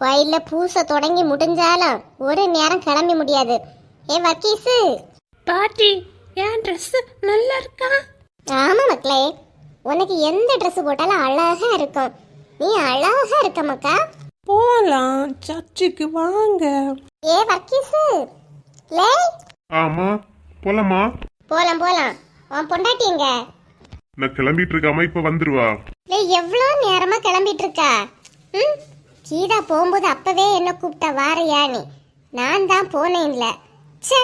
கோயில்ல பூசை தொடங்கி முடிஞ்சாலும் ஒரு நேரம் கிளம்பி முடியாது. ஏ வக்கீஸு பாட்டி என் ட்ரெஸ் நல்லா இருக்கா? ஆமா மக்களே உனக்கு எந்த Dress போட்டாலும் அழகா இருக்கும். நீ அழகா இருக்க மக்கா. போலாம் சர்ச்சுக்கு வாங்க. ஏ வக்கீஸு லே. ஆமா போலாமா? போலாம் போலாம். உன் பொண்டாட்டிங்க நான் கிளம்பிட்டு இருக்காம இப்ப வந்துருவா. லே எவ்வளோ நேரமா கிளம்பிட்டு இருக்கா? ம்? கீதா போகும்போது அப்பவே என்ன கூப்பிட்டா வாரையா நீ? நான் தான் போனேன்ல. ச்சே.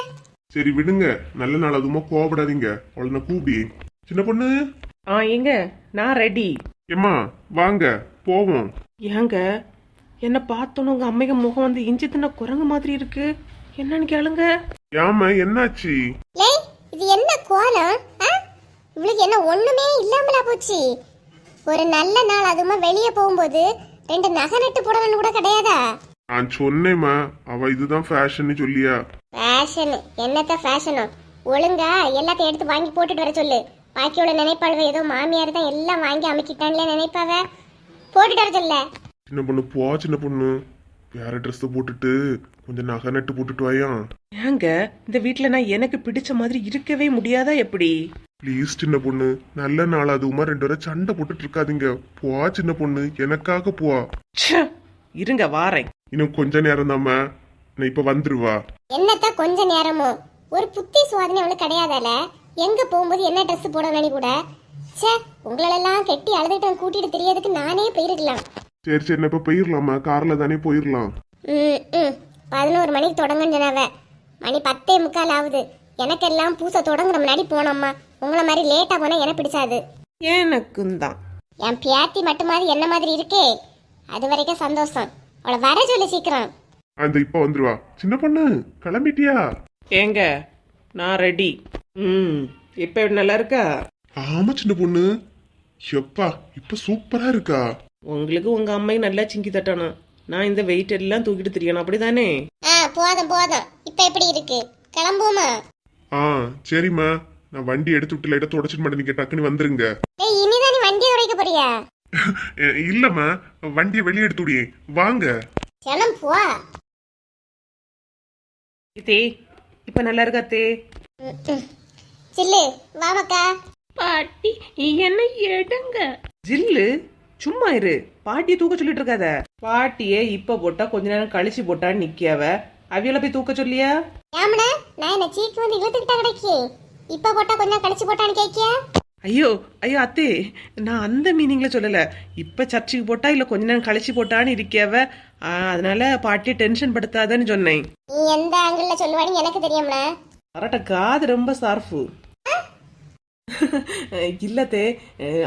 சரி விடுங்க. நல்ல நாள் அதுமா கோவப்படாதீங்க. அவளை கூப்பிடி. சின்ன பொண்ணு? ஆ எங்க? நான் ரெடி ஏம்மா வாங்க. போவோம். ஏங்க? என்ன பார்த்தோன்னு உங்க அம்மைக்கு முகம் வந்து இஞ்சி தின்ன குரங்கு மாதிரி இருக்கு. என்னன்னு கேளுங்க. ஏமா என்னாச்சு? லே இது என்ன கோலம்? ஆ? இவளுக்கு என்ன ஒண்ணுமே இல்லாமலா போச்சு. ஒரு நல்ல நாள் அதுமா வெளியே போகும்போது ரெண்டு நகை நட்டு போடணும்னு கூட கிடையாதா? நான் சொன்னேம்மா. அவ இதுதான் ஃபேஷன் சொல்லியா. ஃபேஷன் என்னத்த ஃபேஷனோ ஒழுங்கா எல்லாத்தையும் எடுத்து வாங்கி போட்டுட்டு வர சொல்லு. பாக்கியோட நினைப்பாளுவ ஏதோ மாமியார் தான் எல்லாம் வாங்கி அமைக்கிட்டான்ல நினைப்பாவ? போட்டுட்டு வர சொல்ல. சின்ன பொண்ணு போ சின்ன பொண்ணு. வேற ட்ரெஸ் போட்டுட்டு கொஞ்சம் நகை நட்டு போட்டுட்டு வாயாம் ஏங்க இந்த வீட்ல நான் எனக்கு பிடிச்ச மாதிரி இருக்கவே முடியாதா எப்படி? ப்ளீஸ் சின்ன பொண்ணு. நல்ல நாள் அதுவுமா. ரெண்டு பேரும் சண்டை போட்டுட்டு இருக்காதீங்க. போ சின்ன பொண்ணு. எனக்காக போ ச்சே, இருங்க வாரேன். இன்னும் கொஞ்ச நேரம் தாம்மா நான் இப்ப வந்துருவா. என்னத்த கொஞ்ச நேரமோ? ஒரு புத்தி சுவாதனை அவளுக்கு கிடையாதால? எங்க போகும்போது என்ன Dress போடணும் நீ கூட? ச்சே உங்களெல்லாம் கெட்டி அழுதுட்டு கூட்டிட்டு தெரியறதுக்கு நானே போயிருக்கலாம். சரி சரி நான் இப்ப போயிடலாமா கார்ல தானே போயிடலாம் ம் ம். பதினோரு மணிக்கு தொடங்குன்னு சொன்னாவ. மணி பத்தே முக்கால் ஆகுது. எனக்கெல்லாம் பூசை தொடங்குற முன்னாடி போனோம்மா. உங்களை மாதிரி லேட்டாக போனால் எனக்கு பிடிச்சாது. எனக்கும் தான் என் பியாத்தி மட்டும் மாதிரி என்ன மாதிரி இருக்கே அது வரைக்கும் சந்தோஷம். அவளை வர சொல்லு சீக்கிரம். அந்த இப்ப வந்துருவா. சின்ன பொண்ணு கிளம்பிட்டியா? ஏங்க நான் ரெடி ம் இப்போ நல்லா இருக்கா? ஆமா சின்ன பொண்ணு. எப்பா இப்ப சூப்பரா இருக்கா? உங்களுக்கு உங்க அம்மை நல்லா சிங்கி தட்டணும் நான் இந்த வெயிட் எல்லாம் தூக்கிட்டு தெரியணும் அப்படிதானே? ஆ போதும் போதும். இப்போ எப்படி இருக்கு? கிளம்புவோமா? ஆ சரிம்மா. நான் வண்டி எடுத்து விட்டு லைட்டா தொடச்சிட்டு மாட்டேன். நீங்க டக்குன்னு வந்துருங்க. ஏய் இனிதான் நீ வண்டி உடைக்க போறியா? இல்லம்மா. வண்டியை வெளியே எடுத்து விடியே வாங்க. கிளம்பு போ. தே இப்போ நல்லா இருக்கா தே. சில்லு வா மக்கா. பாட்டி என்ன எடுங்க. ஜில்லு சும்மா இரு. பாட்டியை தூக்க சொல்லிட்டு இருக்காத. பாட்டியே இப்ப போட்டா கொஞ்ச நேரம் கழிச்சு போட்டான்னு நிக்கியாவ. அவியல போய் தூக்க சொல்லியா? ஏமடா நான் என்ன சீக்கு வந்து இழுத்துக்கிட்டா கிடைக்கி? இப்போ போட்டா கொஞ்சம் கழிச்சு போட்டான்னு கேட்கியா ஐயோ ஐயோ அத்தே நான் அந்த மீனிங்ல சொல்லல. இப்ப சர்ச்சுக்கு போட்டா இல்ல கொஞ்ச நேரம் கழிச்சு போட்டான்னு இருக்கியாவ ஆ, அதனால பாட்டியை டென்ஷன் படுத்தாதன்னு சொன்னேன். நீ எந்த ஆங்கிள் சொல்லுவான்னு எனக்கு தெரியும்னா கரெக்டா காது ரொம்ப சார்ஃபு இல்லத்தே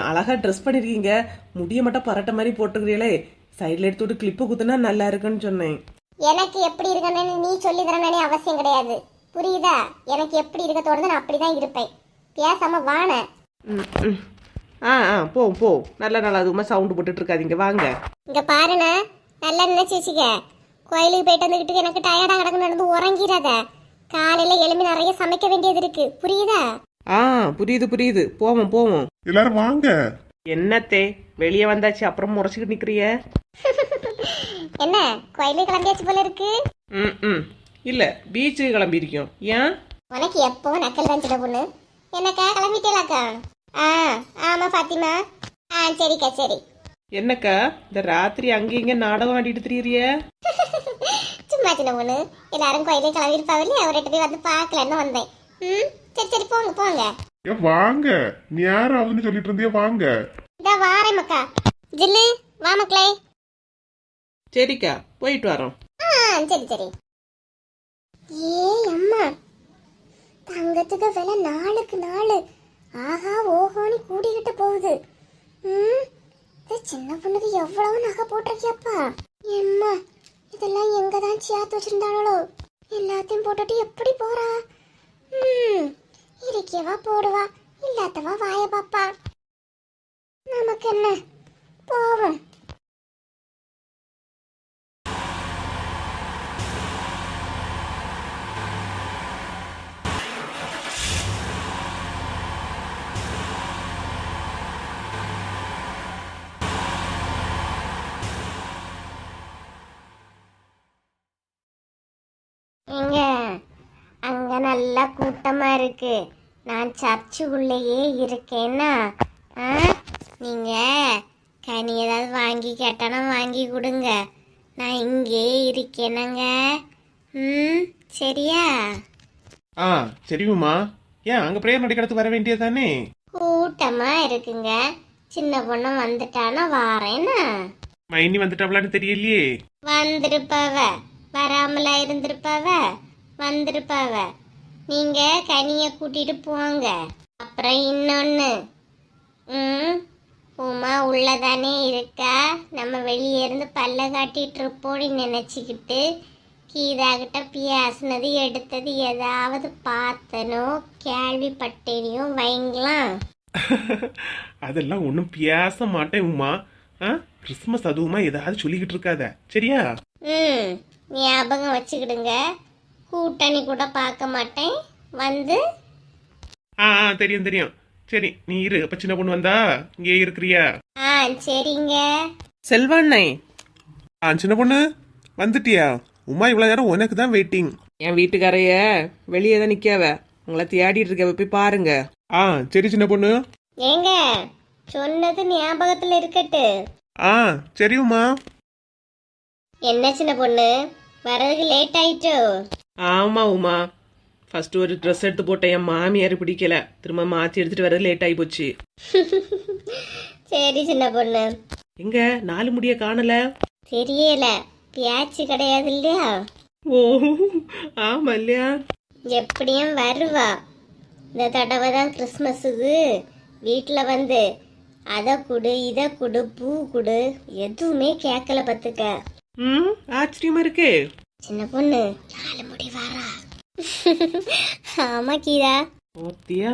அழகா ட்ரெஸ் பண்ணிருக்கீங்க. முடிய மட்டும் பரட்ட மாதிரி போட்டுக்கிறீங்களே சைடுல எடுத்து விட்டு கிளிப்பு குத்துனா நல்லா இருக்குன்னு சொன்னேன். எனக்கு எப்படி இருக்கணும்னு நீ சொல்லி தரணும்னு அவசியம் கிடையாது. புரியுதா? எனக்கு எப்படி இருக்க தோணுது நான் அப்படிதான் இருப்பேன். பேசாம வான. ம், ம். ஆ ஆ போ போ. நல்ல நல்லா அதுவுமா சவுண்டு போட்டுட்டு இருக்காதீங்க வாங்க. இங்க பாருண்ணா. நல்லா நினைச்சு வச்சுக்க. கோயிலுக்கு போயிட்டு வந்துக்கிட்டு எனக்கு டயர்டா கிடக்கு நடந்து உறங்கிடாத. காலையில எழும்பி நிறைய சமைக்க வேண்டியது இருக்கு. புரியுதா? ஆ புரியுது புரியுது. போவோம் போவோம். எல்லாரும் வாங்க. என்னத்தே? வெளியே வந்தாச்சு. அப்புறம் முறைச்சிக்கிட்டு நிக்கிறிய? என்ன? கோயிலுக்கு கிளம்பியாச்சு போல இருக்கு. ம் ம். இல்ல பீச்சுக்கு கிளம்பியிருக்கோம். ஏன்? உனக்கு எப்போ நக்கல் தான் சின்ன பொண்ணு? என்னக்கா கிளம்பிட்டேலாக்கா ஆ ஆமா பாத்திமா. ஆ சரிக்கா சரி. என்னக்கா இந்த ராத்திரி அங்க இங்க நாடகம் ஆடிட்டு திரியறிய? சும்மா சின்ன பொண்ணு எல்லாரும் கோயிலுக்கு கிளம்பியிருப்பாவில்ல அவர்கிட்ட போய் வந்து பார்க்கலன்னு வந்தேன். ம் சரி சரி போங்க போங்க. ஏ வாங்க. நீ யாராவதுன்னு சொல்லிட்டு இருந்தியா வாங்க. இதா வாரேன் மக்கா. ஜில்லு வா மக்களே. சரிக்கா போயிட்டு வரோம். ஆ சரி சரி. ஏ அம்மா. தங்கத்துக்கு விலை நாளுக்கு நாள். ஆஹா ஓஹோன்னு கூடிக்கிட்டு போகுது. ம் இந்த சின்ன பொண்ணுக்கு எவ்வளவு நகை போட்டிருக்கியப்பா? எம்மா இதெல்லாம் எங்க தான் சேர்த்து வச்சிருந்தாளோ? எல்லாத்தையும் போட்டுட்டு எப்படி போறா? ம் இருக்கவா போடுவா இல்லாதவா வாய பாப்பா நமக்கு என்ன? போவோம். நல்ல கூட்டமா இருக்கு. நான் சர்ச்சுக்குள்ளேயே இருக்கேன்னா ஆ? நீங்க கனி ஏதாவது வாங்கி கேட்டானா வாங்கி கொடுங்க. நான் இங்கே இருக்கேனங்க. ம் சரியா? ஆ சரிம்மா ஏன் அங்க பிரேயர் நடக்கிறதுக்கு வர வேண்டியதானே கூட்டமா இருக்குங்க. சின்ன பொண்ணு வந்துட்டானா வாரேன்னா மைனி வந்துட்டாங்களான்னு தெரியலையே. வந்திருப்பாவ. வராமலா இருந்திருப்பாவ? வந்திருப்பாவ. நீங்க கனிய கூட்டிட்டு போங்க. அப்புறம் இன்னொன்னு. ம்? உமா உள்ளதானே இருக்கா? நம்ம வெளியே இருந்து பல்ல காட்டிட்டு இருப்போம்னு நினைச்சுக்கிட்டு கீதா கிட்ட பேசுனது எடுத்தது ஏதாவது பார்த்தனோ கேள்விப்பட்டேனியோ வைங்களாம். அதெல்லாம் ஒன்றும் பேச மாட்டேன் உமா. ஆ? கிறிஸ்மஸ் அதுவுமா ஏதாவது சொல்லிக்கிட்டு இருக்காத. சரியா? ம். ஞாபகம் வச்சுக்கிடுங்க. கூட்டணி கூட பார்க்க மாட்டேன். வந்து ஆ ஆ தெரியும் தெரியும். சரி நீ இரு. அப்ப சின்ன பொண்ணு வந்தா இங்கே இருக்கிறியா? ஆ சரிங்க. செல்வாண்ணை. ஆ சின்ன பொண்ணு வந்துட்டியா? உமா இவ்வளவு நேரம் உனக்கு தான் வெயிட்டிங் என் வீட்டுக்காரைய வெளியே தான் நிக்காவ. உங்களை தேடிட்டு இருக்க போய் பாருங்க. ஆ சரி சின்ன பொண்ணு. ஏங்க சொன்னது ஞாபகத்துல இருக்கட்டு. ஆ சரி உமா. என்ன சின்ன பொண்ணு? வர்றதுக்கு லேட் ஆயிட்டோ? ஆமா உமா. ஃபர்ஸ்ட் ஒரு ட்ரெஸ் எடுத்து போட்டேன். என் மாமியார் பிடிக்கல. திரும்ப மாத்தி எடுத்துட்டு வர லேட் ஆகி போச்சு. சரி சின்ன பொண்ணு. எங்க? நாலு முடிய காணல? தெரியல. பியாச்சு கிடையாது இல்லையா? ஓ ஆமா இல்லையா? எப்படியும் வருவா. இந்த தடவை தான் கிறிஸ்மஸுக்கு வீட்டில் வந்து. அதை கொடு இதை கொடு பூ கொடு. எதுவுமே கேட்கல பத்துக்க ம்? ஆச்சரியமா இருக்கே. சின்ன பொண்ணு நாலு முடி வரா. ஆமா கீதா. ஓத்தியா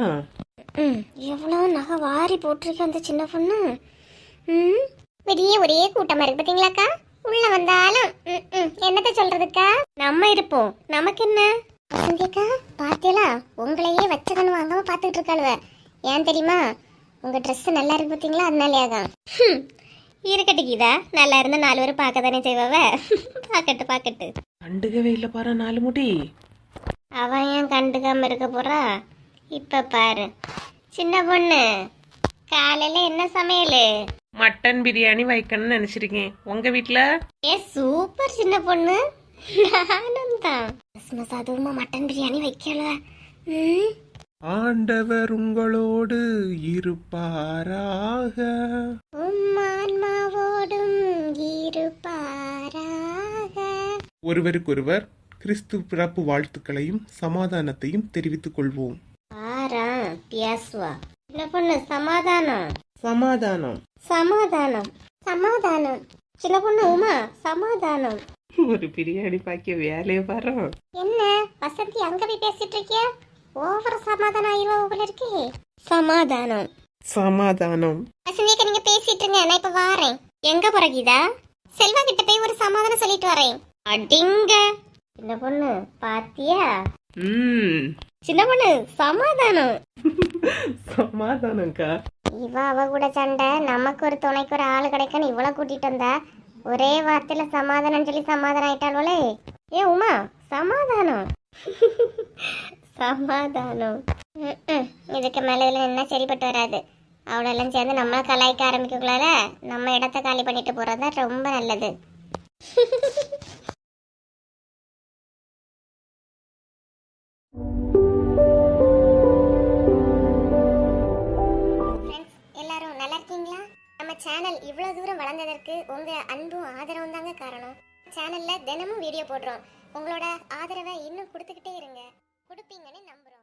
ம் எவ்வளோ நகை வாரி போட்டிருக்க அந்த சின்ன பொண்ணு. ம் வெளியே ஒரே கூட்டமா இருக்கு பாத்தீங்களாக்கா? உள்ள வந்தாலும் ம், ம், என்னத்த சொல்றதுக்கா? நம்ம இருப்போம். நமக்கு என்ன? வசந்தியக்கா பாத்தியலா? உங்களையே வச்சகன்னு வாங்காம பாத்துக்கிட்டு இருக்காளுவ. ஏன் தெரியுமா? உங்க Dress நல்லா இருக்கு பாத்தீங்களா? அதனாலயாதான். ஹம், இருக்கட்டு கீதா நல்லா இருந்தா நாலு பேரும் பார்க்க தானே செய்வாவ? பாக்கட்டு பாக்கட்டு கண்டுக்கவே இல்லை பாரு நாலு முடி. அவன் ஏன் கண்டுக்காம இருக்க போறா? இப்ப பாரு. சின்ன பொண்ணு காலையில என்ன சமையல்? மட்டன் பிரியாணி வைக்கணும்னு நினைச்சிருக்கேன். உங்க வீட்ல? ஏ சூப்பர் சின்ன பொண்ணு. நானும் தான் கிறிஸ்மஸ் அதுவுமா மட்டன் பிரியாணி வைக்கல. ம்? ஆண்டவர் உங்களோடு இருப்பாராக. உம்மான்மாவோடும் இருப்பாராக. ஒருவருக்கொருவர் கிறிஸ்து பிறப்பு வாழ்த்துக்களையும் சமாதானத்தையும் தெரிவித்துக் கொள்வோம். ஆரா சின்ன பொண்ணு சமாதானம்? சமாதானம். சமாதானம். சமாதானம். சின்ன பொண்ணு உமா சமாதானம். ஒரு பிரியாணி பாக்கிய வேலையை பாரு. என்ன வசந்தி அங்க போய் பேசிட்டு இருக்கியா? ஓவர் சமாதானம் ஆயிருவா போல இருக்கே? சமாதானம். சமாதானம். வசந்தியக்க நீங்க பேசிட்டு இருங்க நான் இப்ப வாரேன். எங்க போற கீதா? செல்வா கிட்ட போய் ஒரு சமாதானம் சொல்லிட்டு வரேன். அடிங்க. சின்ன பொண்ணு பாத்தியா? ம். சின்ன பொண்ணு சமாதானம். சமாதானம்க்கா. இவ அவ கூட சண்டை. நமக்கு ஒரு துணைக்கு ஒரு ஆள் கிடைக்கன்னு இவ்வளவு கூட்டிட்டு வந்தா ஒரே வார்த்தையில சமாதானம் சொல்லி சமாதானம் ஆயிட்டாளே ஏ உமா சமாதானம். சமாதானம். இதுக்கு மேல இதில் என்ன சரிப்பட்டு வராது. அவளெல்லாம் சேர்ந்து நம்மள கலாய்க்க ஆரம்பிக்கக்குள்ளால நம்ம இடத்த காலி பண்ணிட்டு போகிறது தான் ரொம்ப நல்லது. எல்லாரும் நல்லா இருக்கீங்களா? நம்ம சேனல் இவ்வளோ தூரம் வளர்ந்ததற்கு உங்கள் அன்பும் ஆதரவும் தாங்க காரணம். சேனலில் தினமும் வீடியோ போடுறோம். உங்களோட ஆதரவை இன்னும் கொடுத்துக்கிட்டே இருங்க. கொடுப்பீங்கன்னு நம்புறோம்.